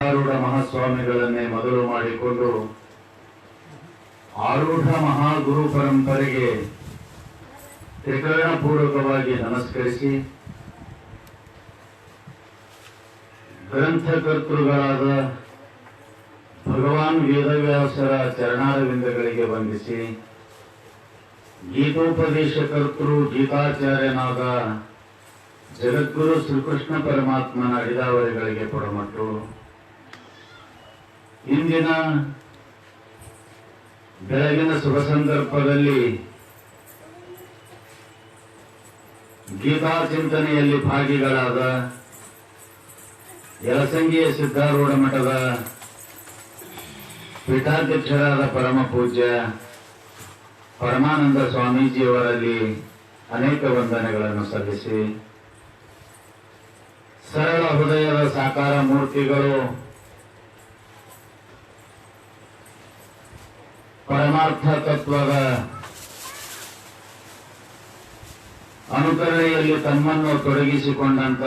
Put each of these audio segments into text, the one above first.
ಆರೂಢ ಮಹಾಸ್ವಾಮಿಗಳನ್ನೇ ಮೊದಲು ಮಾಡಿಕೊಂಡು ಆರೂಢ ಮಹಾಗುರು ಪರಂಪರೆಗೆ ತ್ರಿಕರಣ ಪೂರ್ವಕವಾಗಿ ನಮಸ್ಕರಿಸಿ, ಗ್ರಂಥಕರ್ತೃಗಳಾದ ಭಗವಾನ್ ವೇದವ್ಯಾಸರ ಚರಣಾರವಿಂದಗಳಿಗೆ ವಂದಿಸಿ, ಗೀತೋಪದೇಶಕರ್ತೃ ಗೀತಾಚಾರ್ಯನಾದ ಜಗದ್ಗುರು ಶ್ರೀಕೃಷ್ಣ ಪರಮಾತ್ಮನ ಅಡಿದಾವರಿಗಳಿಗೆ ಪೊಡಮಟ್ಟು. ಇಂದಿನ ಬೆಳಗಿನ ಶುಭ ಸಂದರ್ಭದಲ್ಲಿ ಗೀತಾ ಚಿಂತನೆಯಲ್ಲಿ ಭಾಗಿಗಳಾದ ಯಲಸಂಗಿಯ ಸಿದ್ಧಾರೂಢ ಮಠದ ಪೀಠಾಧ್ಯಕ್ಷರಾದ ಪರಮ ಪೂಜ್ಯ ಪರಮಾನಂದ ಸ್ವಾಮೀಜಿಯವರಲ್ಲಿ ಅನೇಕ ವಂದನೆಗಳನ್ನು ಸಲ್ಲಿಸಿ ಸರಳ ಹೃದಯದ ಸಾಕಾರ ಮೂರ್ತಿಗಳು ಪರಮಾರ್ಥ ತತ್ವದ ಅನುಕರಣೆಯಲ್ಲಿ ತಮ್ಮನ್ನು ತೊಡಗಿಸಿಕೊಂಡಂತ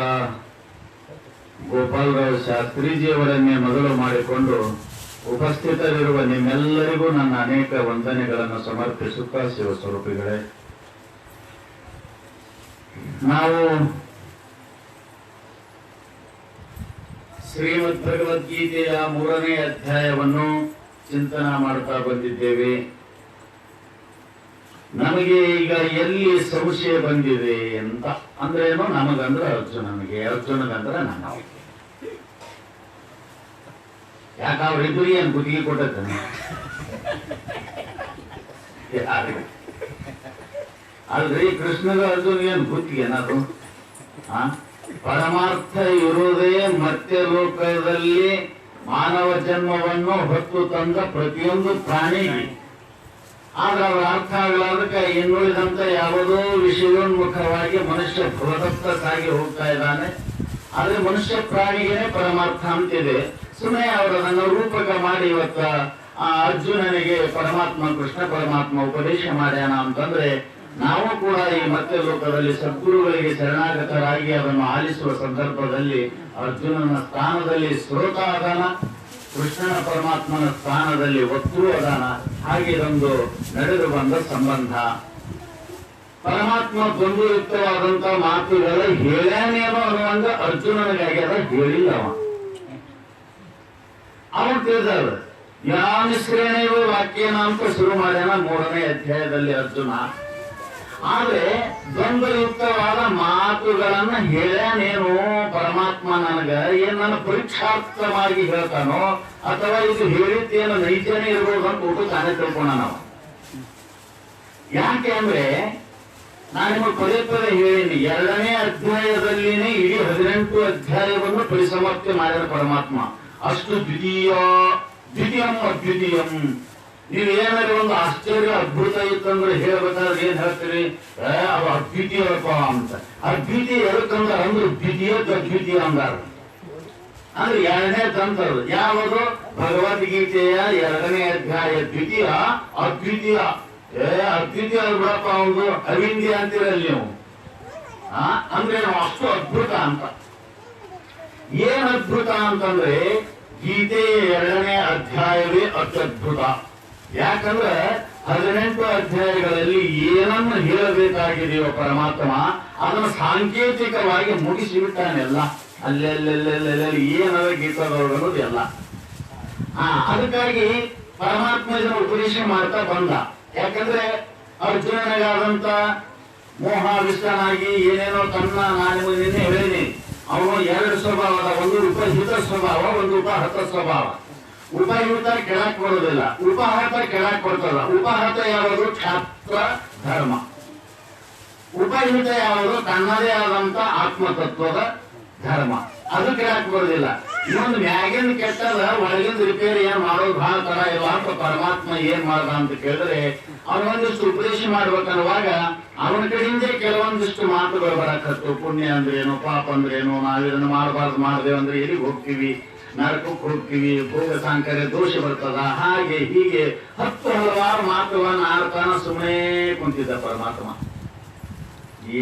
ಗೋಪಾಲರಾವ್ ಶಾಸ್ತ್ರೀಜಿಯವರನ್ನೇ ಮೊದಲು ಮಾಡಿಕೊಂಡು ಉಪಸ್ಥಿತರಿರುವ ನಿಮ್ಮೆಲ್ಲರಿಗೂ ನನ್ನ ಅನೇಕ ವಂದನೆಗಳನ್ನು ಸಮರ್ಪಿಸುತ್ತಾ ಶಿವಸ್ವರೂಪಿಗಳೇ. ನಾವು ಶ್ರೀಮದ್ ಭಗವದ್ಗೀತೆಯ ಮೂರನೇ ಅಧ್ಯಾಯವನ್ನು ಚಿಂತನ ಮಾಡ್ತಾ ಬಂದಿದ್ದೇವೆ. ನಮಗೆ ಈಗ ಎಲ್ಲಿ ಸಂಶಯ ಬಂದಿದೆ ಅಂತ ಅಂದ್ರೆ ಏನು? ನಮಗಂದ್ರೆ ಅರ್ಜುನನಿಗೆ ಅರ್ಜುನಗಂದ್ರೆ ನನಗೆ ಯಾಕೆ? ಅವ್ರಿಬ್ಬರಿಗೆ ಏನು ಗುತ್ತಿಗೆ ಕೊಟ್ಟದ್ದಾನೆ? ಅಲ್ರಿ ಕೃಷ್ಣಗ ಅರ್ಜುನ್ ಏನ್ ಗುತ್ತಿಗೆ ಏನಾದ್ರು? ಪರಮಾರ್ಥ ಇರೋದೇ ಮತ್ತೆ ಲೋಕದಲ್ಲಿ ಮಾನವ ಜನ್ಮವನ್ನು ಹೊತ್ತು ತಂದ ಪ್ರತಿಯೊಂದು ಪ್ರಾಣಿ ಆದ್ರೆ ಅವರ ಅರ್ಥ ಆಗಲಾರ್ದಕ್ಕೆ ಇನ್ನುಳಿದಂತ ಯಾವುದೋ ವಿಷಯೋನ್ಮುಖವಾಗಿ ಮನುಷ್ಯ ಸಾಗಿ ಹೋಗ್ತಾ ಇದ್ದಾನೆ. ಆದ್ರೆ ಮನುಷ್ಯ ಪ್ರಾಣಿಗೇನೆ ಪರಮಾರ್ಥ ಅಂತಿದೆ. ಸುಮ್ಮನೆ ಅವರು ಅದನ್ನು ರೂಪಕ ಮಾಡಿ ಇವತ್ತ ಆ ಅರ್ಜುನನಿಗೆ ಪರಮಾತ್ಮ ಕೃಷ್ಣ ಪರಮಾತ್ಮ ಉಪದೇಶ ಮಾಡ್ಯಾನ ಅಂತಂದ್ರೆ ನಾವು ಕೂಡ ಈ ಮತ್ತೆ ಲೋಕದಲ್ಲಿ ಸದ್ಗುರುಗಳಿಗೆ ಶರಣಾಗತರಾಗಿ ಅದನ್ನು ಆಲಿಸುವ ಸಂದರ್ಭದಲ್ಲಿ ಅರ್ಜುನನ ಸ್ಥಾನದಲ್ಲಿ ಶ್ರೋತ ಅದಾನ, ಕೃಷ್ಣನ ಪರಮಾತ್ಮನ ಸ್ಥಾನದಲ್ಲಿ ಒತ್ತು ಅದಾನ, ಹಾಗೆ ಇದೊಂದು ನಡೆದು ಬಂದ ಸಂಬಂಧ. ಪರಮಾತ್ಮ ಬಂಧುಯುಕ್ತವಾದಂತಹ ಮಾತುಗಳ ಹೇಳೇನೇನೋ ಅನ್ನುವಂಗ ಅರ್ಜುನನಿಗಾಗ್ಯದ ಹೇಳಿಲ್ಲ ಅವ. ಅವನು ತಿಳಿದಾರ ಯಾಮಿಶ್ರೇಣೇವ ವಾಕ್ಯನ ಅಂತ ಶುರು ಮಾಡ್ಯಾನ ಮೂರನೇ ಅಧ್ಯಾಯದಲ್ಲಿ ಅರ್ಜುನ. ಆದ್ರೆ ದ್ವಂದ್ವಯುಕ್ತವಾದ ಮಾತುಗಳನ್ನ ಹೇಳ್ಯಾನೇನು ಪರಮಾತ್ಮ ನನಗ? ಏನ್ ನನ್ನ ಪರೀಕ್ಷಾರ್ಥವಾಗಿ ಹೇಳ್ತಾನೋ ಅಥವಾ ಇದು ಹೇಳಿದ್ದೇನು ನೈಜನೇ ಇರ್ಬೋದು ಅಂತ ಒಟ್ಟು ತಾನೇ ತಿಳ್ಕೊಂಡ ನಾವು. ಯಾಕೆ ಅಂದ್ರೆ ನಾನು ನಿಮಗೆ ಪದೇ ಪದೇ ಹೇಳಿನಿ, ಎರಡನೇ ಅಧ್ಯಾಯದಲ್ಲಿನೇ ಇಡೀ ಹದಿನೆಂಟು ಅಧ್ಯಾಯವನ್ನು ಪರಿಸಮಾಪ್ತಿ ಮಾಡಿದ ಪರಮಾತ್ಮ. ಅಷ್ಟು ದ್ವಿತೀಯ, ದ್ವಿತೀಯಂ ಅದ್ವಿತೀಯಂ. ನೀವು ಏನಾದ್ರು ಒಂದು ಆಶ್ಚರ್ಯ ಅದ್ಭುತ ಇತ್ತಂದ್ರೆ ಹೇಳ್ಬೇಕಾದ್ರೆ ಏನ್ ಹೇಳ್ತೀರಿ ಏ, ಅದು ಅದ್ವಿತೀಯಪ್ಪ ಅಂತ ಅದ್ವಿತೀಯ ಎದಕ್ಕಂದ್ರೆ ಅಂದ್ರೆ ದ್ವಿತೀಯ ಅದ್ವಿತೀಯ ಅಂದಾರ ಅಂದ್ರೆ ಎರಡನೇ ತಂತ್ರದು ಯಾವುದು ಭಗವದ್ಗೀತೆಯ ಎರಡನೇ ಅಧ್ಯಾಯ ದ್ವಿತೀಯ ಅದ್ವಿತೀಯ ಏ ಅದ್ವಿತೀಯ ಅದು ಬಿಡಪ್ಪ ಒಂದು ಅವಿಂದ್ಯ ಅಂತೀರಲ್ಲ ನೀವು ಆ? ಅಂದ್ರೆ ನಾವು ಅಷ್ಟು ಅದ್ಭುತ ಅಂತ ಏನ್ ಅದ್ಭುತ ಅಂತಂದ್ರೆ ಗೀತೆಯ ಎರಡನೇ ಅಧ್ಯಾಯವೇ ಅತ್ಯದ್ಭುತ ಯಾಕಂದ್ರೆ ಹದಿನೆಂಟು ಅಧ್ಯಾಯಗಳಲ್ಲಿ ಏನನ್ನು ಹೇಳಬೇಕಾಗಿದೆಯೋ ಪರಮಾತ್ಮ ಅದನ್ನು ಸಾಂಕೇತಿಕವಾಗಿ ಮುಗಿಸಿಬಿಟ್ಟಾನೆಲ್ಲ. ಅಲ್ಲೆಲ್ಲೆಲ್ಲೆಲ್ಲೆಲ್ಲಿ ಏನದ ಗೀತದೊಳಗೆ ಅನ್ನೋದು ಎಲ್ಲ. ಆ, ಅದಕ್ಕಾಗಿ ಪರಮಾತ್ಮ ಇದನ್ನು ಉಪದೇಶ ಮಾಡ್ತಾ ಬಂದ. ಯಾಕಂದ್ರೆ ಅರ್ಜುನನಿಗಾದಂತ ಮೋಹ ವಿಷ್ಣನಾಗಿ ಏನೇನೋ ತನ್ನ ನಾನು ನಿನ್ನೆ ಹೇಳಿನಿ ಅವನು ಎರಡು ಸ್ವಭಾವದ ಒಂದು ಉಪಹಿತ ಸ್ವಭಾವ, ಒಂದು ಉಪಹತ ಸ್ವಭಾವ. ಉಪಯುಕ್ತ ಕೆಳಕ್ ಬರೋದಿಲ್ಲ ಉಪಹಾತ ಕೆಳಕ್ ಬರ್ತದ ಉಪಹಾತ ಯಾವುದು ಕ್ಷಾತ್ರ ಧರ್ಮ. ಉಪಯುಕ್ತ ಯಾವುದು ತನ್ನದೇ ಆದಂತ ಆತ್ಮತತ್ವದ ಧರ್ಮ. ಅದು ಕೆಳಕ್ ಬರೋದಿಲ್ಲ ಇನ್ನೊಂದು ಮ್ಯಾಗಿಂದ ಕೆಟ್ಟದ, ಒಳಗಿಂದ ರಿಪೇರಿ ಏನ್ ಮಾಡೋದು ಬಹಳ ತರ ಇಲ್ಲ ಅಂತ ಪರಮಾತ್ಮ ಏನ್ ಮಾಡ್ದ ಅಂತ ಕೇಳಿದ್ರೆ ಅವನೊಂದಿಷ್ಟು ಉಪದೇಶ ಮಾಡ್ಬೇಕನ್ನುವಾಗ ಅವನ ಕಡೆಯಿಂದ ಕೆಲವೊಂದಿಷ್ಟು ಮಾತುಗಳು ಬರಕತ್ತು. ಪುಣ್ಯ ಅಂದ್ರೇನು, ಪಾಪ ಅಂದ್ರೇನು ನಾವ್ ಇದನ್ನ ಮಾಡಬಾರ್ದು ಮಾಡ್ದೇವಂದ್ರೆ ಎಲ್ಲಿಗೆ ಹೋಗ್ತೀವಿ? ನರಕಕ್ಕೆ ಹೋಗ್ತೀವಿ ಭೋಗ ಸಾಂಕರ್ಯ, ದೋಷ ಬರ್ತದ, ಹಾಗೆ ಹೀಗೆ ಹತ್ತು ಹಲವಾರು ಮಾತುಗಳನ್ನು ಆಡ್ತಾನ ಸುಮ್ಮನೆ ಕುಂತಿದ್ದ ಪರಮಾತ್ಮ.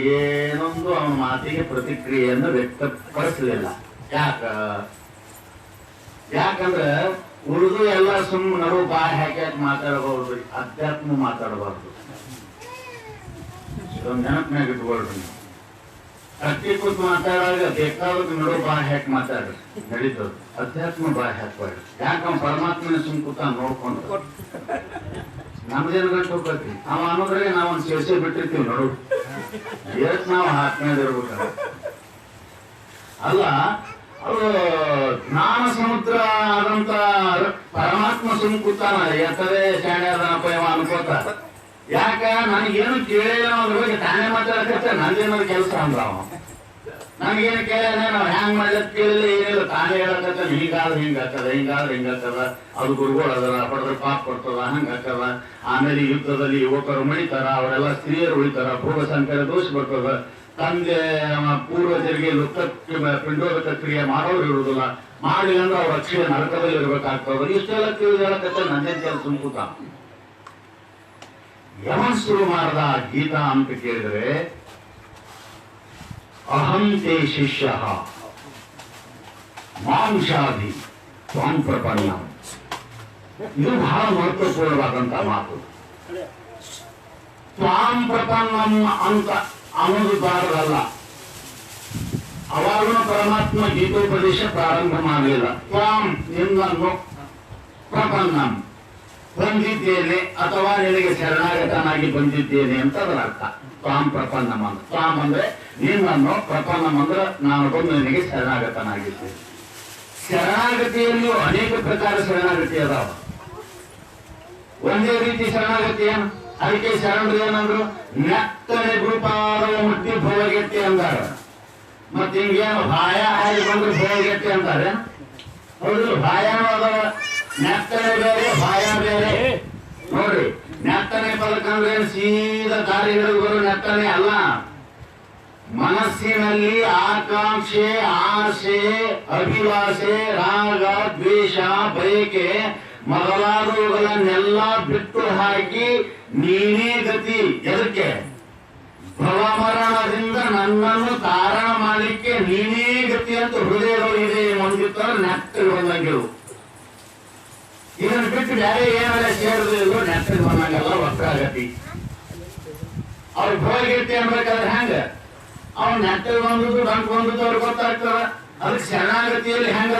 ಏನೊಂದು ಅವನ ಮಾತಿಗೆ ಪ್ರತಿಕ್ರಿಯೆಯನ್ನು ವ್ಯಕ್ತಪಡಿಸಲಿಲ್ಲ. ಯಾಕ? ಯಾಕಂದ್ರ ಉಳಿದು ಎಲ್ಲ ಸುಮ್ ನಡು ಬಾಯಿ ಹಾಕ್ಯಾಕ ಮಾತಾಡಬಹುದು ಅಧ್ಯಾತ್ಮ ಮಾತಾಡಬಾರ್ದು. ನೆನಪಿನಾಗ ಇಟ್ಕೊಳ್ರಿ. ಅಕ್ಕಿ ಕೂತ್ ಮಾತಾಡುವಾಗ ಬೇಕಾದ ನಡು, ಬಾಯಿ ಹಾಕಿ ಮಾತಾಡ್ರಿ ನಡೀತದ ಅಧ್ಯಾತ್ಮ ಬಾಯಿ ಹಾಕ್ಬಾರ್ದು ಯಾಕಂ ಪರಮಾತ್ಮನ ಸುಮ್ ಕೂತ ನೋಡ್ಕೊಂಡು ನಮ್ದೇನು ಗಂಟು ಹೋಗ್ತೈತಿ ಅವ ಅನ್ನೋದ್ರಾಗೆ ನಾವ್ ಒಂದ್ ಬಿಟ್ಟಿರ್ತೀವಿ ನೋಡು. ಏಟ್ ನಾವು ಹಾಕ್ಕೊಂಡಿರ್ಬೇಕಲ್ಲ ಅಲ್ಲ, ಅದು ಜ್ಞಾನ ಸಮುದ್ರ ಆದಂತ ಪರಮಾತ್ಮ ಸುಮ್ ಕೂತಾನ. ಎತ್ತದೇ ಶಾಣೆ ಅದನಪ್ಪ ಅನ್ಕೋತ. ಯಾಕ? ನನಗೇನು ಕೇಳಿಲ್ಲ ಅದ್ರ ಬಗ್ಗೆ ತಾನೇ ಮಾತಾಡಕತ್ತ ನಂದೇನೋ ಕೆಲಸ ಅಂದ್ರ ಅವ ನನಗೇನು ಕೇಳಿಲ್ಲ ನಾವು ಹ್ಯಾಂಗ್ ಮಾಡ್ಲಕ್ ಕೇಳಿಲ್ಲ, ಏನಿಲ್ಲ. ತಾನೇ ಹೇಳಕತ್ತ ಹಿಂಗಾದ್ರೆ ಹಿಂಗಾಗ್ತದ ಹಿಂಗಾದ್ರೆ ಹಿಂಗಾಗ್ತದ ಅದು ಗುರುಗಳು ಅದರ, ಪಡೆದ್ರೆ ಪಾಪ ಕೊಡ್ತದ ಹಂಗಾಗ್ತದ ಆಮೇಲೆ ಯುದ್ಧದಲ್ಲಿ ಯುವಕರು ಮಣಿತಾರ, ಅವರೆಲ್ಲ ಸ್ತ್ರೀಯರು ಉಳಿತಾರ ಪೂರ್ವ ಸಂಖ್ಯೆ ದೋಷ ಬರ್ತದ. ತಂದೆ ಪೂರ್ವಜರಿಗೆ ಲುಪ್ತ ಪಿಂಡೋದಕ ಕ್ರಿಯೆ ಮಾಡೋರು ಇರುವುದಿಲ್ಲ. ಮಾಡಲಿಲ್ಲ ಅಂದ್ರೆ ಅವ್ರ ಅಕ್ಷಯ ನರಕದಲ್ಲಿ ಇರ್ಬೇಕಾಗ್ತದ ಇಷ್ಟೆಲ್ಲ ತಿಳಿದು ಹೇಳಕತ್ತ ನಂದೇನ್ ಕೆಲಸ ಸುಮ್ಕೂತ? ಯಮನ್ ಶುರು ಗೀತಾ ಅಂತ ಕೇಳಿದ್ರೆ, ಅಹಂ ತೇ ಶಿಷ್ಯ ಮಾಂಸಾಧಿ ತ್ವಾಂ ಪ್ರಪನ್ನ ಇದು ಬಹಳ ಮಹತ್ವಪೂರ್ಣವಾದಂತಹ ಮಾತು. ತ್ವಾಂ ಪ್ರಪನ್ನಂ ಅಂತ ಅನ್ನೋದು ಬಾರದಲ್ಲ ಅವಾಗಲೂ ಪರಮಾತ್ಮ ಗೀತೋಪದೇಶ ಪ್ರಾರಂಭ ಮಾಡಲಿಲ್ಲ. ತ್ವಾಂ ನಿನ್ನನ್ನು ಪ್ರಪನ್ನಂ. ಬಂದಿದ್ದೇನೆ ಅಥವಾ ನಿನಗೆ ಶರಣಾಗತನಾಗಿ ಬಂದಿದ್ದೇನೆ ಅಂತ ಅದರ ಅರ್ಥ. ತ್ವಾಂ ಪ್ರಪನ್ನಂ ಅಂತ ತ್ವಾಂ ಅಂದ್ರೆ ನಿನ್ನನ್ನು ಪ್ರಪನ್ನಂ ಅಂದ್ರೆ ನಾನು ಬಂದು ನಿನಗೆ ಶರಣಾಗತನಾಗಿದ್ದೇನೆ. ಶರಣಾಗತಿಯಲ್ಲೂ ಅನೇಕ ಪ್ರಕಾರ ಶರಣಾಗತಿ ಅದಾವ. ಒಂದೇ ರೀತಿ ಶರಣಾಗತಿ ಏನು? ಅದಕ್ಕೆ ಶರಣರು ಏನಂದ್ರು? ನೆತ್ತನೆ ಗುರುಪಾರವ ಮುಟ್ಟಿ ಭೋಗಗೆಟ್ಟಿ ಅಂದಾರ. ಮತ್ತೆ ಹಿಂಗೇನು ಭಾಯ ಹಾರಿ ಬಂದ್ರೆ ಭೋಗಗೆಟ್ಟಿ ಅಂತಾರೆ ಹೌದು, ಭಾಯನೂ ಅದಾವ. ನೆತ್ತನೆ ಬೇರೆ ಭಾಯ ಬೇರೆ. ನೋಡ್ರಿ ನೆತ್ತನೆ ಏನ್ ಸೀದಾ ದಾರಿ ಬರೋ ನೆತ್ತನೆ ಅಲ್ಲ. ಮನಸ್ಸಿನಲ್ಲಿ ಆಕಾಂಕ್ಷೆ, ಆಸೆ, ಅಭಿಲಾಷೆ, ರಾಗ, ದ್ವೇಷ, ಬಯಕೆ ಮೊದಲಾದವುಗಳನ್ನೆಲ್ಲ ಬಿಟ್ಟು ಹಾಕಿ ನೀನೇ ಗತಿ. ಎದಕ್ಕೆ? ಭವಮರಣದಿಂದ ನನ್ನನ್ನು ತಾರಣ ಮಾಡಲಿಕ್ಕೆ ನೀನೇ ಗತಿ ಅಂತ ಹೃದಯದೊಳಗಿದೆ ಒಂದಿತ್ತ ನೆಟ್ಟಗೆ ಬಂದಂಗಿರು ಇದನ್ನು ಬಿಟ್ಟು ಬೇರೆ ಏನಾರ ಸೇರಿದ್ರು ನೆಟ್ಟಗೆ ವಸ್ತ್ರ ವಕ್ರಾಗತಿ ಅವ್ರಿಗೆ ಹೋಗಿರ್ತಿ ಅನ್ಬೇಕಾದ್ರೆ ಹೆಂಗ? ಅವ್ನ ನೆಟ್ಟಗೆ ಬಂದ್ಬಿಟ್ಟು ಬಂಕ್ ಬಂದ್ಬಿಟ್ಟು ಅವ್ರಿಗೆ ಗೊತ್ತಾಗ್ತದ. ಅದಕ್ಕೆ ಶರಣಾಗತಿಯಲ್ಲಿ ಹೆಂಗ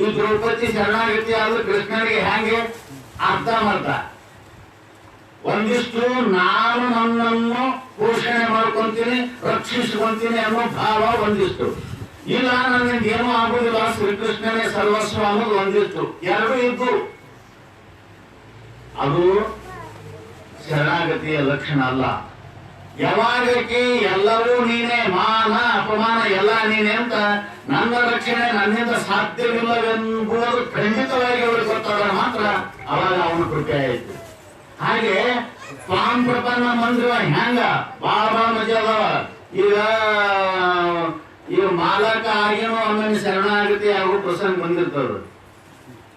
ಈ ದ್ರೌಪದಿ ಶರಣಾಗತಿ ಆದ್ರೆ ಕೃಷ್ಣನಿಗೆ ಹೆಂಗೆ? ಅರ್ಥ ಮಾಡ್ತ ಒಂದಿಷ್ಟು ನಾನು ನನ್ನನ್ನು ಪೋಷಣೆ ಮಾಡ್ಕೊಂತೀನಿ, ರಕ್ಷಿಸ್ಕೊಂತೀನಿ ಅನ್ನೋ ಭಾವ ಒಂದಿಷ್ಟು. ಇಲ್ಲ, ನನಗೆ ಏನೂ ಆಗುದಿಲ್ಲ, ಶ್ರೀಕೃಷ್ಣನೇ ಸರ್ವಸ್ವ ಅನ್ನೋದು ಒಂದಿತ್ತು ಎರಡು ಇದ್ದು ಅದು ಶರಣಾಗತಿಯ ಲಕ್ಷಣ ಅಲ್ಲ. ಯಾವಾಗಕ್ಕೆ ಎಲ್ಲವೂ ನೀನೇ ಮಾನ ಅಪಮಾನ ಎಲ್ಲ ನೀನೇ ಅಂತ ನನ್ನ ರಕ್ಷಣೆ ನನ್ನಿಂದ ಸಾಧ್ಯವಿಲ್ಲವೆಂಬುದು ಖಂಡಿತವಾಗಿ ಅವರು ಗೊತ್ತಾದ್ರೆ ಮಾತ್ರ ಅವಾಗ ಅವನು ಕೃಪೆ ಆಯಿತು ಹಾಗೆ ಸ್ವಾಮ್ ಪ್ರಪನ್ನ ಮಂದಿರ ಹೆಂಗ ಬಾಳ ಬಾಳ ಮಜಾ ಅದಾವ ಈಗ ಈಗ ಮಾಲಕ ಆಗೇನೋ ಆಮೇಲೆ ಶರಣಾಗತಿ ಆಗೋ ಪ್ರಸಂಗ ಬಂದಿರ್ತದ.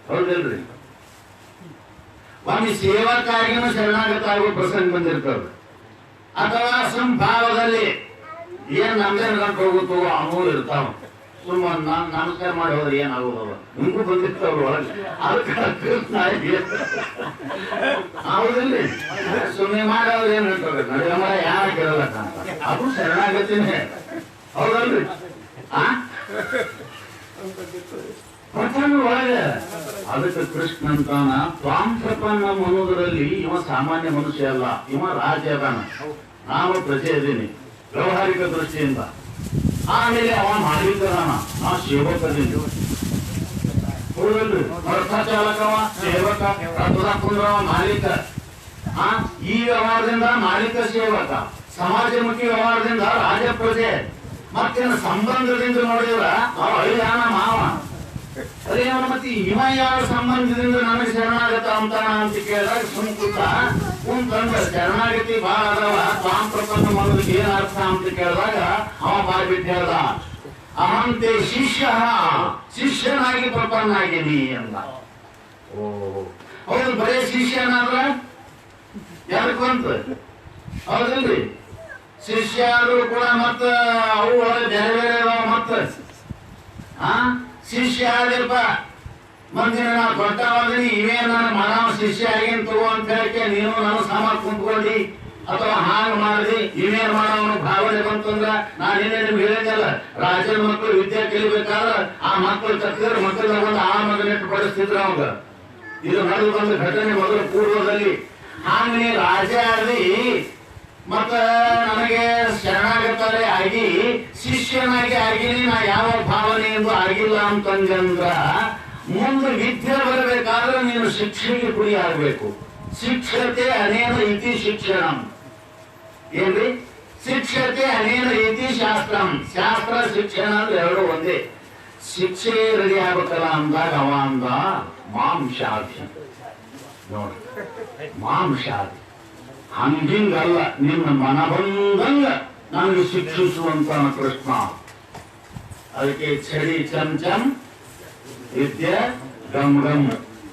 ಹೌದಿಲ್ರಿ? ಒಮ್ಮೆ ಸೇವಕ್ಕಾಗಿನೂ ಶರಣಾಗತ ಆಗೋ ಪ್ರಸಂಗ ಬಂದಿರ್ತದ ಅಥವಾ ಸಂಭಾವದಲ್ಲಿ ಏನ್ ನಮ್ದೇ ನಡ್ಕೊಂಡು ಹೋಗುತ್ತೋ ಅವು ಇರ್ತಾವ. ಸುಮ್ಮ ನಮಸ್ಕಾರ ಮಾಡಿ ಹೋದ್ರೆ ಏನಾಗೋದವ ನಿಮ್ಗೂ ಬಂದಿರ್ತಾವ ಒಳಗೆ. ಏನ್- ಹೌದಿಲ್ಲ ಸುಮ್ಮನೆ ಮಾಡೋರು ಏನ್ ಹೇಳ್ತಾರೆ? ಯಾರ ಕೇಳಲ್ಲ ಅದು ಶರಣಾಗತಿನೇ. ಹೌದಲ್ರಿ? ಆ? ಪ್ರಥಮ ಒಳಗೆ ಅದಕ್ಕೆ ಕೃಷ್ಣ ಅಂತಾನ ಪ್ರಾಂಶಪನ್ನ ಅನ್ನೋದ್ರಲ್ಲಿ ಇವ ಸಾಮಾನ್ಯ ಮನುಷ್ಯ ಅಲ್ಲ, ಇವ ರಾಜ ಅದಾನ. ನಾವು ಪ್ರಜೆ ಇದ್ದೀನಿ ವ್ಯವಹಾರಿಕ ದೃಷ್ಟಿಯಿಂದ. ಆಮೇಲೆ ಅವ ಮಾಲೀಕ ಅದಾನ ನಾ ಸೇವಕದಿಂದ ಚಾಲಕವ ಸೇವಕ ಮಾಲೀಕ. ಆ, ಈ ವ್ಯವಹಾರದಿಂದ ಮಾಲೀಕ ಸೇವಕ, ಸಮಾಜಮುಖಿ ವ್ಯವಹಾರದಿಂದ ರಾಜ ಪ್ರಜೆ. ಮತ್ತೇನು ಸಂಬಂಧದಿಂದ ನೋಡಿದ್ರ ಅವ ಅಳಿಯಾನ ಮಾವ. ಅದೇ ಮತ್ತೆ ಇವ ಯಾವ ಸಂಬಂಧದಿಂದ ನನಗೆ ಶರಣಾಗತ ಅಂತಾನ ಅಂತ ಕೇಳಿದಾಗ ಸುಮ್ ಕೂತ ಕುಂತಂದ ಶರಣಾಗತಿ ಬಾಳ ಅದಾವ ತಾಂ ಪ್ರಪನ್ನ ಮಾಡೋದಕ್ಕೆ ಅರ್ಥ ಅಂತ ಕೇಳಿದಾಗ, ಅವ ಬಾಯ್ ಬಿಟ್ಟು ಹೇಳ್ದ ಅಹಂತೆ ಶಿಷ್ಯ, ಶಿಷ್ಯನಾಗಿ ಪ್ರಪನ್ನ ಪ್ರಪನ್ನಾಗಿನಿ ಅಂದ ಓ, ಹೌದು, ಬರೇ ಶಿಷ್ಯನಾದ್ರ? ಯಾರಕ್ಕಂತ ಹೌದಲ್ರಿ? ಶಿಷ್ಯ ಆದ್ರೂ ಕೂಡ ಮತ್ತ, ಅವು ಬೇರೆ ಬೇರೆ ಮತ್ತ. ಆ? ಶಿಷ್ಯ ಆದ್ರಪ್ಪ ಮುಂದಿನ ನಾವು ದೊಡ್ಡವಾದ್ರೆ ಇವೇ ನನ್ನ ಮನವ ಶಿಷ್ಯ ಆಗೇನ್ ತಗೋ ಅಂತ ಹೇಳಕ್ಕೆ ನೀನು ನಾನು ಸಾಮಾನು ಕುಂತ್ಕೊಂಡಿ, ಅಥವಾ ಹಾಂಗ್ ಮಾಡ್ದಿ ಇವೇನ್ ಮಾಡವನು ಭಾವನೆ ಬಂತಂದ್ರ, ನಾನು ನಿನ್ನೆ ನಿಮ್ಗೆ ಹೇಳಿದ್ನಲ್ಲ ರಾಜನ ಮಕ್ಕಳು ವಿದ್ಯೆ ಕಲಿಬೇಕಾದ್ರ ಆ ಮಕ್ಕಳು ತಕ್ಕಿದ್ರೆ ಮಕ್ಕಳ ಆ ಮಗನಿಟ್ಟು ಪಡಿಸ್ತಿದ್ರು ಅವಾಗ. ಇದು ನಡೆದು ಬಂದ ಘಟನೆ ಮೊದಲು ಪೂರ್ವದಲ್ಲಿ. ಹಾಂಗ್ ನೀ ರಾಜ ಮತ್ತ ನನಗೆ ಶರಣಾಗತಾರೆ ಆಗಿ ಶಿಷ್ಯನಾಗಿ ಆಗಿನಿ ನಾ ಯಾವ ಭಾವನೆ ಭಾವನೆಯಿಂದ ಆಗಿಲ್ಲ ಅಂತಂದ್ರ ಮುಂದೆ ವಿದ್ಯೆ ಬರಬೇಕಾದ್ರೆ ನೀನು ಶಿಕ್ಷೆಗೆ ಗುರಿ ಆಗ್ಬೇಕು. ಶಿಕ್ಷತೆ ಅನೇಕ ಇತಿ ಶಿಕ್ಷಣ. ಏನ್ರಿ? ಶಿಕ್ಷತೆ ಅನೇಕ ಇತಿ ಶಾಸ್ತ್ರ. ಶಾಸ್ತ್ರ, ಶಿಕ್ಷಣ ಅಂದ್ರೆ ಎರಡು ಒಂದೇ. ಶಿಕ್ಷೆ ರೆಡಿ ಆಗ್ಬೇಕಲ್ಲ ಅಂದಾಗ ಅವ ಅಂದ ಮಾಂಸಾಧ್ಯ ನೋಡಿ ಮಾಂಸಾಧಿ ಹಂಗಿಂಗಲ್ಲ, ನಿನ್ನ ಮನ ಬಂದಂಗ ನನಗೆ ಶಿಕ್ಷಿಸುವಂತ ಕೃಷ್ಣ. ಅದಕ್ಕೆ ಚಳಿ ಚಮ್ ಚಮ್ ವಿದ್ಯೆ ಗಮ್ ಗಮ್.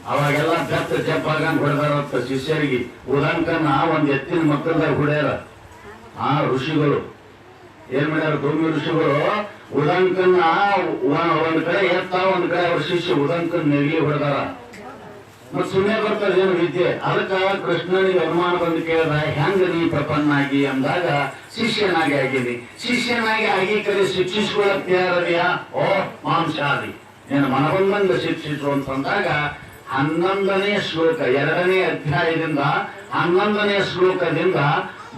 ಅವಾಗೆಲ್ಲ ಬೆತ್ತ ಜಪ್ಪಾಗಂಗ್ ಹೊಡೆದಾರತ್ತ ಶಿಷ್ಯರಿಗೆ. ಉದಂಕನ ಒಂದ್ ಎತ್ತಿನ ಮಕ್ಕಳದಾಗ ಹೊಡ್ಯಾರ. ಆ ಋಷಿಗಳು. ಏನ್ ಮಾಡ್ಯಾರ ಭೂಮಿ ಋಷಿಗಳು? ಉದಂಕನ್ನ ಒಂದ್ ಕಡೆ ಎತ್ತ, ಒಂದ್ ಕಡೆ ಅವ್ರ ಶಿಷ್ಯ ಉದಂಕನ್ ನೆಗಲಿ ಹೊಡೆದಾರ. ಮತ್ ಸುಮ್ಮನೆ ಬರ್ತಾರೆ ಏನು ವಿದ್ಯೆ. ಅದಕ್ಕ ಕೃಷ್ಣನಿಗೆ ಅನುಮಾನ ಬಂದು ಕೇಳಿದ ಹೆಂಗ ನೀ ಪ್ರಪನ್ನಾಗಿ ಅಂದಾಗ ಶಿಷ್ಯನಾಗಿ ಆಗಿದೆ ಶಿಷ್ಯನಾಗಿ ಆಗಿ ಕರೆ ಶಿಕ್ಷಿಸ್ಕೊಳಕ್ ಓ, ಮಾಂಸಾದಿ. ನೀನು ಮನಬಂದಂಗ ಶಿಕ್ಷಿಸು ಅಂತಂದಾಗ, ಹನ್ನೊಂದನೇ ಶ್ಲೋಕ, ಎರಡನೇ ಅಧ್ಯಾಯದಿಂದ ಹನ್ನೊಂದನೇ ಶ್ಲೋಕದಿಂದ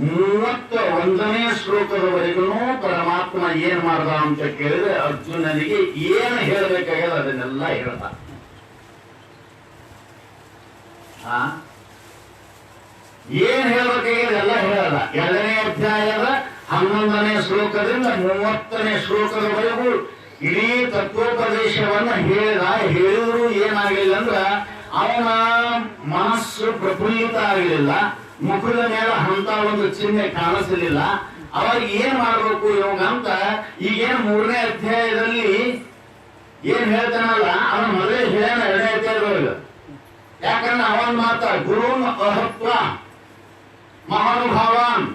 ಮೂವತ್ತ ಒಂದನೇ ಶ್ಲೋಕದವರೆಗೂ ಪರಮಾತ್ಮ ಏನ್ ಮಾಡ್ದ ಅಂತ ಕೇಳಿದ್ರೆ ಅರ್ಜುನನಿಗೆ ಏನು ಹೇಳಬೇಕಾಗ್ಯದ ಅದನ್ನೆಲ್ಲ ಹೇಳ್ದ ಆ? ಏನ್ ಹೇಳ್ಬೇಕಾಗಿದೆ ಎಲ್ಲ ಹೇಳಲ್ಲ. ಎರಡನೇ ಅಧ್ಯಾಯದ ಹನ್ನೊಂದನೇ ಶ್ಲೋಕದಿಂದ ಮೂವತ್ತನೇ ಶ್ಲೋಕದವರೆಗೂ ಇಡೀ ತತ್ವೋಪದೇಶವನ್ನ ಹೇಳಿದ ಹೇಳಿದ್ರು ಏನಾಗಲಿಲ್ಲ ಅಂದ್ರ, ಅವನ ಮನಸ್ಸು ಪ್ರಫುಲ್ಲಿತ ಆಗಲಿಲ್ಲ. ಮುಖದ ಮೇಲೆ ಅಂತ ಒಂದು ಚಿಹ್ನೆ ಕಾಣಿಸಲಿಲ್ಲ. ಅವಾಗ ಏನ್ ಮಾಡ್ಬೇಕು ಇವಾಗ ಅಂತ, ಈಗೇನ್ ಮೂರನೇ ಅಧ್ಯಾಯದಲ್ಲಿ ಏನ್ ಹೇಳ್ತಾನಲ್ಲ, ಅವನ ಮೊದಲೇ ಹೇಳ ಎರಡನೇ ಅಧ್ಯಾಯದೊಳಗೆ. ಯಾಕಂದ್ರೆ ಅವನ್ ಮಾತ ಗುರುನ್ ಅಹತ್ವ, ಮಹಾನುಭಾವನ್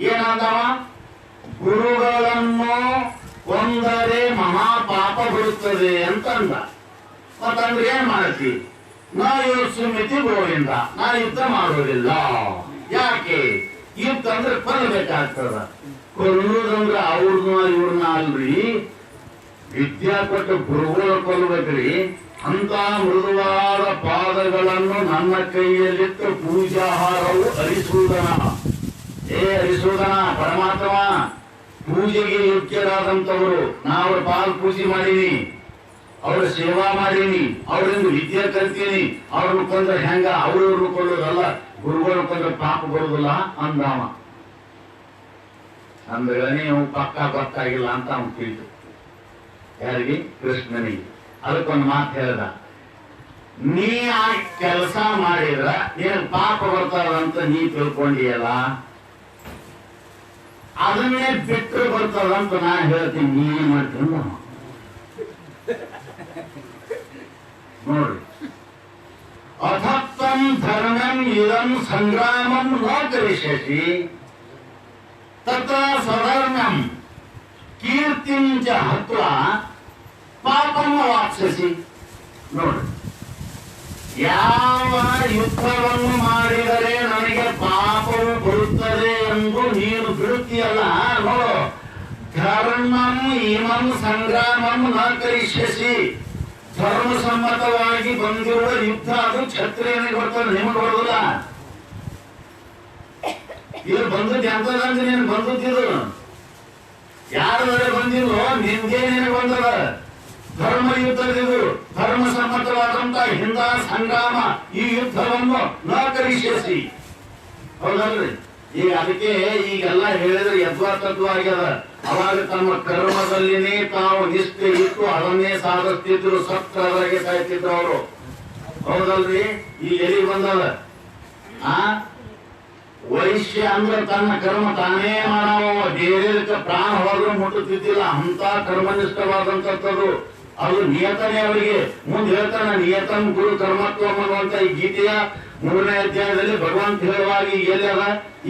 ಏನಂದವ? ಗುರುಗಳನ್ನು ಕೊಂದರೆ ಮಹಾಪಾಪ ಬರುತ್ತದೆ ಅಂತಂದ. ಮತ್ತಂದ್ರೆ ಏನ್ ಮಾಡ್ತಿ? ನಾ ಯೋಚಿಸಿ ಗೋವಿಂದ, ನಾ ಯುದ್ಧ ಮಾಡೋದಿಲ್ಲ. ಯಾಕೆ? ಯುದ್ಧ ಅಂದ್ರೆ ಕೊಲ್ಲಬೇಕಾಗ್ತದ ಕೊಲ್ಲುದಂದ್ರೆ ಅವ್ರನ್ನ ಇವ್ರನ್ನ ಅಲ್ರಿ. ವಿದ್ಯಾ ಕೊಟ್ಟು ಗುರುಗಳು ಕೊಲ್ಬೇಕ್ರಿ. ಅಂತ ಮೃದುವಾದ ಪಾದಗಳನ್ನು ನನ್ನ ಕೈಯಲ್ಲಿಟ್ಟು ಪೂಜಾಹಾರವು ಅರಿಸುವುದನ ಏ ಅರಿಸುವುದನ ಪರಮಾತ್ಮ, ಪೂಜೆಗೆ ಯೋಗ್ಯರಾದಂತವರು ನಾ ಅವ್ರ ಪಾಲ್ ಪೂಜೆ ಮಾಡೀನಿ. ಅವ್ರ ಸೇವಾ ಮಾಡೀನಿ, ಅವರಿಂದ ವಿದ್ಯೆ ಕಲ್ತೀನಿ. ಅವ್ರನ್ನ ಕೊಂದ್ರೆ ಹೆಂಗ? ಅವ್ರವ್ರನ್ನ ಕೊಳ್ಳೋದಲ್ಲ ಗುರುಗಳು ಕೊಂದ್ರೆ ಪಾಪ ಬರುದಿಲ್ಲ ಅಂದಾಮ. ಅಂದ್ರೆ ನೀವು ಪಕ್ಕ ಗೊತ್ತಾಗಿಲ್ಲ ಅಂತ ಅವನು ತಿಳಿದು. ಯಾರಿಗೆ? ಕೃಷ್ಣನಿಗೆ. ಅದಕ್ಕೊಂದು ಮಾತು ಹೇಳ್ದ. ನೀ ಆ ಕೆಲಸ ಮಾಡಿದ್ರ ಏನ್ ಪಾಪ ಅಂತ ನೀ ತಿಳ್ಕೊಂಡಿಯಲ್ಲ? ಅದನ್ನೇ ಬಿಟ್ಟು ಅಂತ ನಾ ಹೇಳ್ತೀನಿ, ನೀ ಮಾಡ್ತೀನಿ. ನೋಡ್ರಿ. ಅಥತ್ತಂ ಧರ್ಮಂ ಇದಂ ಸಂಗ್ರಾಮಂ ವಿಶೇಷಿ ತತ್ರ ಸ್ವಧರ್ಮಂ ಕೀರ್ತಿಂ ಹತ್ವ ಪಾಪಮ್ಮ ವಾಪ್ಸಸಿ. ನೋಡಿ. ಯಾವ ಯುದ್ಧವನ್ನು ಮಾಡಿದರೆ ನನಗೆ ಪಾಪವು ಬರುತ್ತದೆ ಎಂದು ನೀನು ಬಿಡುತ್ತೀಯಲ್ಲ? ನೋಡು. ಧರ್ಮಂ ಇಮಂ ಸಂಗ್ರಾಮಂ ನ ಕರಿಷ್ಯಸಿ ಧರ್ಮಸಮ್ಮತವಾಗಿ ಬಂದಿರುವ ಯುದ್ಧ ಅದು ಕ್ಷತ್ರಿಯನಿಗೆ ಬರ್ತದೆ ನಿಮಗೆ ಬರುದಿಲ್ಲ ಇದು ಬಂದದ್ದು ಎಂತದಂದ್ರೆ ನೀನು ಬಂದದ್ದಿದು ಯಾರು ಬಂದಿಲ್ವೋ ನಿನ್ಗೆ ನಿನಗೆ ಬಂದದ ಧರ್ಮ ಯುದ್ಧದಿದು ಧರ್ಮ ಸಮ್ಮತವಾದಂತ ಹಿಂದ ಸಂಗ್ರಾಮ ಈ ಯುದ್ಧವನ್ನು ನಕರಿಸಿ ಹೌದಲ್ರಿ? ಈಗ ಅದಕ್ಕೆ ಈಗೆಲ್ಲ ಹೇಳಿದ್ರೆ ಯದ್ವಾ ತದ್ವಾ ಆಗ್ಯದ ಅವಾಗ ತಮ್ಮ ಕರ್ಮದಲ್ಲಿನೇ ತಾವು ನಿಷ್ಠೆ ಇಟ್ಟು ಅದನ್ನೇ ಸಾಧಿಸ್ತಿದ್ರು ಸತ್ತವರೆಗೆ ಸಾಯ್ತಿದ್ರು ಅವರು. ಹೌದಲ್ರಿ? ಈಗ ಎಲ್ಲಿ ಬಂದದ? ಆ? ವೈಶ್ಯ ಅಂದ್ರೆ ತನ್ನ ಕರ್ಮ ತಾನೇ ಮಾಡವ ಬೇರೆ ಪ್ರಾಣ ಹೋದ್ರು ಮುಟ್ಟುತ್ತಿದ್ದಿಲ್ಲ. ಅಂತ ಕರ್ಮನಿಷ್ಠವಾದಂತದ್ದು ಅದು ನಿಯತನೇ ಅವರಿಗೆ. ಮುಂದೆ ಹೇಳ್ತಾನೆ ನಿಯತಂ ಗುರು ಕರ್ಮತ್ವಂ ಅನ್ನುವಂತ ಈ ಗೀತೆಯ ಮೂರನೇ ಅಧ್ಯಾಯದಲ್ಲಿ ಭಗವಂತ ಹೇಳುವಾಗಿ ಎಲ್ಲದ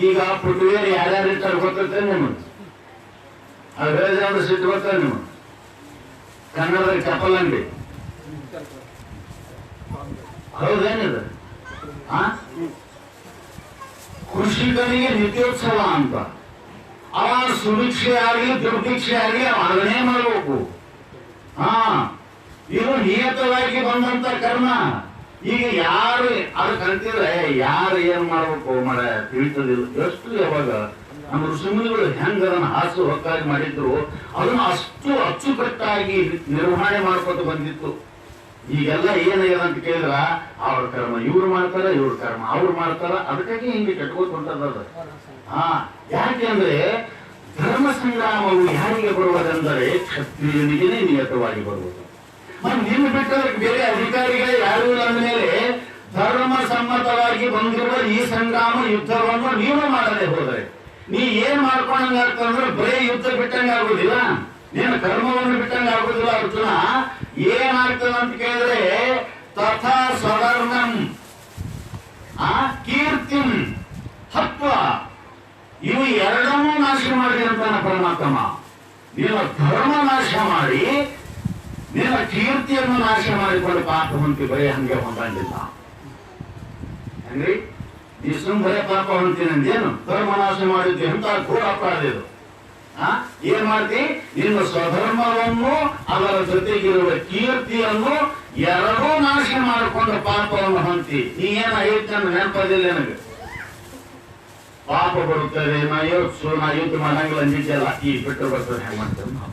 ಈಗ ಪುಟುವೇರ್ ಯಾರ್ಯಾರು ಇರ್ತಾರೆ ಗೊತ್ತೈತೆ ನಿಮ್ಮ ಅದು ಹೇಳಿದ್ರೆ ಅಂದ್ರೆ ಸಿಟ್ಟು ಬರ್ತಾರೆ ನೀವು ಕನ್ನಡದಲ್ಲಿ ಚಪ್ಪಲ್ ಅಂಗಡಿ ಆ? ಕೃಷಿಕನಿಗೆ ನಿತ್ಯೋತ್ಸವ ಅಂತ. ಅವ ಸುಭಿಕ್ಷೆ ಆಗಲಿ ದುರ್ಭಿಕ್ಷೆ ಆಗಲಿ ಅದನ್ನೇ ಮಾಡಬೇಕು ಹಾ ಇದು ಬಂದಂತ ಕರ್ಮ. ಈಗ ಯಾರು ಅದು ಅಂತಿದ್ರೆ ಯಾರು ಏನ್ ಮಾಡ್ಬೇಕು ಮಾಡ ತಿಳಿತದಿಲ್ಲ. ಎಷ್ಟು ಯಾವಾಗ ನಮ್ಮ ಋಷಿಮುನಿಗಳು ಹೆಂಗ ಅದನ್ನ ಹಾಸು ಹೊಕ್ಕಾಗಿ ಮಾಡಿದ್ರು, ಅದನ್ನ ಅಷ್ಟು ಅಚ್ಚುಕಟ್ಟಾಗಿ ನಿರ್ವಹಣೆ ಮಾಡ್ಕೊತ ಬಂದಿತ್ತು. ಈಗೆಲ್ಲ ಏನಾಗ್ಯದ ಅಂತ ಕೇಳಿದ್ರ, ಅವ್ರ ಕರ್ಮ ಇವ್ರು ಮಾಡ್ತಾರ, ಇವ್ರ ಕರ್ಮ ಅವ್ರು ಮಾಡ್ತಾರ, ಅದಕ್ಕಾಗಿ ಹಿಂಗೆ ಕೆಟ್ಕೋತ ಹೊಂಟದ. ಹಾ, ಯಾಕೆ ಅಂದ್ರೆ ಧರ್ಮ ಸಂಗ್ರಾಮವು ಯಾರಿಗೆ ಬರುವುದೆಂದರೆ ಕ್ಷತ್ರಿಯನಿಗೆ ನಿಯತವಾಗಿ ಬರುವುದು. ಮತ್ತೆ ನಿನ್ನ ಬಿಟ್ಟರೆ ಬೇರೆ ಅಧಿಕಾರಿಗಳೇ ಯಾರು ಇಲ್ಲ ಅಂದಮೇಲೆ ಧರ್ಮ ಸಮ್ಮತವಾಗಿ ಬಂದಿರುವ ಈ ಸಂಗ್ರಾಮ ಯುದ್ಧವನ್ನು ನೀವು ಮಾಡದೆ ಹೋದರೆ. ನೀ ಏನ್ ಮಾಡ್ಕೊಂಡಂಗ ಆಗ್ತದಂದ್ರೆ ಬರೇ ಯುದ್ಧ ಬಿಟ್ಟಂಗ ಆಗುದಿಲ್ಲ. ನೀನು ಕರ್ಮವನ್ನು ಬಿಟ್ಟಂಗ ಆಗುದಿಲ್ಲ ಅರ್ಜುನ. ಏನಾಗ್ತದ ಅಂತ ಕೇಳಿದ್ರೆ ತಥಾ ಸ್ವಧರ್ಮಂ ಆ, ಕೀರ್ತಿಂ. ಹತ್ವ ಇವು ಎರಡನ್ನೂ ನಾಶ ಮಾಡಿ ಅಂತಾನ ಪರಮಾತ್ಮ ನೀನು ಧರ್ಮ ನಾಶ ಮಾಡಿ ನಿನ್ನ ಕೀರ್ತಿಯನ್ನು ನಾಶ ಮಾಡಿಕೊಂಡು ಪಾಪ ಹೊಂತಿ ಬರೀ ಹಂಗೆ ಹೊಂದಿಲ್ಲ ಅಂದ್ರೆ ನೀ ಸುಮ್ ಬರೇ ಪಾಪ ಹೊಂತೀನಿ ಅಂದೇನು ಧರ್ಮನಾಶ ಮಾಡಿದ್ದೆ ಅಂತ ಘೋರ ಅಪರಾಧ ಇದು? ಏನ್ ಮಾಡ್ತಿ? ನಿನ್ನ ಸ್ವಧರ್ಮವನ್ನು, ಅದರ ಜೊತೆಗಿರುವ ಕೀರ್ತಿಯನ್ನು ಎರಡೂ ನಾಶ ಮಾಡಿಕೊಂಡು ಪಾಪವನ್ನು ಹೊಂತಿ ನೀ ಏನ ಹೇಳ್ತಾನೆ ನೆನಪದಿಲ್ಲ ನನಗೆ. ಪಾಪ ಬರುತ್ತದೆ, ನಾ ಯೋಚಿಸು, ನಾ ಯುದ್ಧ ಮಾಡಂಗಿಲ್ಲ ಅಲ್ಲ ಈ ಬಿಟ್ಟು ಬರ್ತದೆ, ಹೆಂಗ್ ಮಾಡ್ತೇವೆ ನಾವು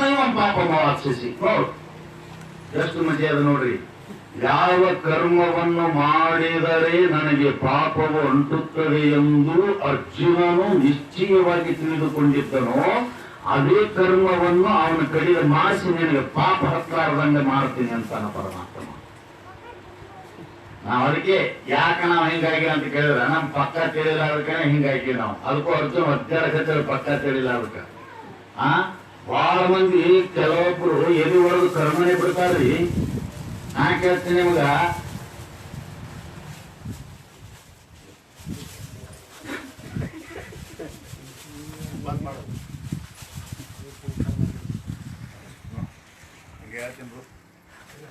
ದೈವಂ ಪಾಪ ನೋಡು ಎಷ್ಟು ಮಜೆ ಅದು ನೋಡ್ರಿ. ಯಾವ ಕರ್ಮವನ್ನು ಮಾಡಿದರೆ ನನಗೆ ಪಾಪವು ಅಂಟುತ್ತದೆ ಎಂದು ಅರ್ಜುನನು ನಿಶ್ಚಯವಾಗಿ ತಿಳಿದುಕೊಂಡಿದ್ದನೋ, ಅದೇ ಕರ್ಮವನ್ನು ಅವನ ಕಡಿದ ಮಾಡಿಸಿ ನಿನಗೆ ಪಾಪ ಹತ್ತಾರದಂಗೆ ಮಾಡ್ತೀನಿ ಅಂತಾನ ಪರಮಾತ್ಮ. ನಾವು ಅದಕ್ಕೆ ಯಾಕ ನಾವು ಹಿಂಗಾಗಿ ಅಂತ ಕೇಳಿದ್ರೆ, ನಮ್ ಪಕ್ಕ ತಿಳಿಲಾರ್ದಕ್ಕೆ ಹಿಂಗಾಗಿ ನಾವು. ಅದಕ್ಕೂ ಅರ್ಜುನ ಅಧ್ಯಾಯ ಪಕ್ಕ ತಿಳಿಲಾರ್ದಕ್ಕೆ. ಆ? ಭಾಳ ಮಂದಿ ಕೆಲವೊಬ್ರು ಎಲ್ಲಿ ಒಳಗೆ ಕರ್ಮನೆ ಬಿಡ್ತಾರ್ರಿ? ನಾ ಕೇಳ್ತೀನಿ ನಿಮ್ಗ. ಹೇಳ್ತೀನಿ